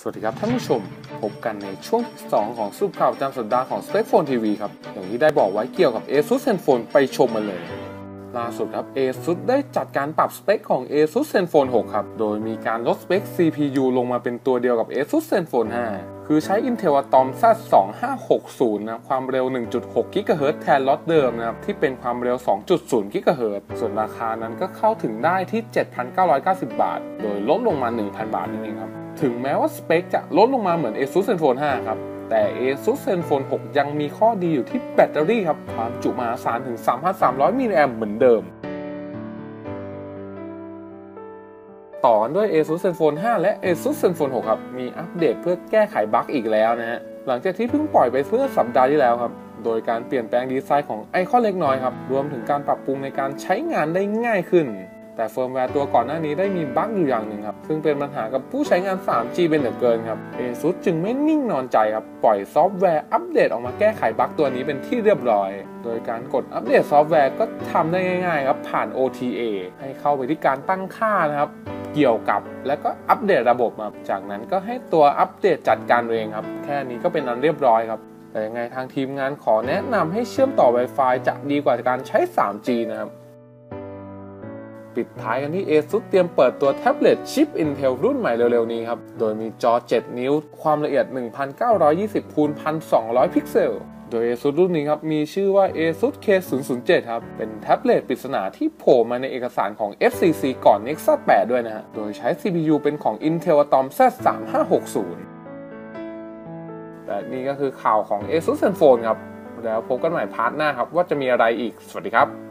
สวัสดีครับท่านผู้ชม พบกันในช่วงที่2ของสุปข่าวประจำสัปดาห์ของ s p e c p h o n e TV ครับ อย่างที่ได้บอกไว้เกี่ยวกับ ASUS ZenFone ไปชมมันเลย ล่าสุดครับ ASUS ได้จัดการปรับสเปคของ ASUS ZenFone 6 ครับ โดยมีการลดสเปค CPU ลงมาเป็นตัวเดียวกับ ASUS ZenFone 5 คือใช้ Intel Atom Z2560 นะความเร็ว 1.6 GHz แทนล็อตเดิมนะครับที่เป็นความเร็ว 2.0 GHz ส่วนราคานั้นก็เข้าถึงได้ที่ 7,990 บาท โดยลดลงมา 1,000 บาทนั่นเองครับ ถึงแม้ว่าสเปคจะลดลงมาเหมือน ASUS ZenFone 5 ครับ แต่ ASUS ZenFone 6 ยังมีข้อดีอยู่ที่แบตเตอรี่ครับ ความจุมหาศาลถึง 3,300มิลลิแอมป์เหมือนเดิม ต่อกันด้วย ASUS ZenFone 5 และ ASUS ZenFone 6 ครับ มีอัปเดตเพื่อแก้ไขบั๊กอีกแล้วนะฮะ หลังจากที่เพิ่งปล่อยไปเมื่อสัปดาห์ที่แล้วครับโดยการเปลี่ยนแปลงดีไซน์ของไอคอนเล็กน้อยครับ รวมถึงการปรับปรุงในการใช้งานได้ง่ายขึ้น แต่เฟิร์มแวร์ตัวก่อนหน้านี้ได้มีบั๊กอยู่อย่างหนึ่งครับ ซึ่งเป็นปัญหากับผู้ใช้งาน 3G เป็นเหลือเกินครับ ASUS จึงไม่นิ่งนอนใจครับ ปล่อยซอฟต์แวร์อัปเดตออกมาแก้ไขบั๊กตัวนี้เป็นที่เรียบร้อย โดยการกดอัปเดตซอฟต์แวร์ก็ทำได้ง่ายๆครับผ่าน OTA ให้เข้าไปที่การตั้งค่านะครับเกี่ยวกับแล้วก็อัปเดตระบบครับจากนั้นก็ให้ตัวอัปเดตจัดการเองครับ แค่นี้ก็เป็นอันเรียบร้อยครับแต่ยังไงทางทีมงานขอแนะนำให้เชื่อมต่อ Wi-Fi จะดีกว่าการใช้ 3G นะครับ ปิดท้ายกันที่ ASUS เตรียมเปิดตัวแท็บเล็ตชิป Intel รุ่นใหม่เร็วๆนี้ครับ โดยมีจอ 7 นิ้ว ความละเอียด 1920คูณ1200 พิกเซล โดย ASUS รุ่นนี้ครับ มีชื่อว่า ASUS K007 ครับ เป็นแท็บเล็ตปริศนาที่โผล่มาในเอกสารของ FCC ก่อน Nexus 8 ด้วยนะฮะ โดยใช้ CPU เป็นของ Intel Atom Z3560 แต่นี่ก็คือข่าวของ ASUS ZenFone ครับ แล้วพบกันใหม่พาร์ทหน้าครับว่าจะมีอะไรอีก สวัสดีครับ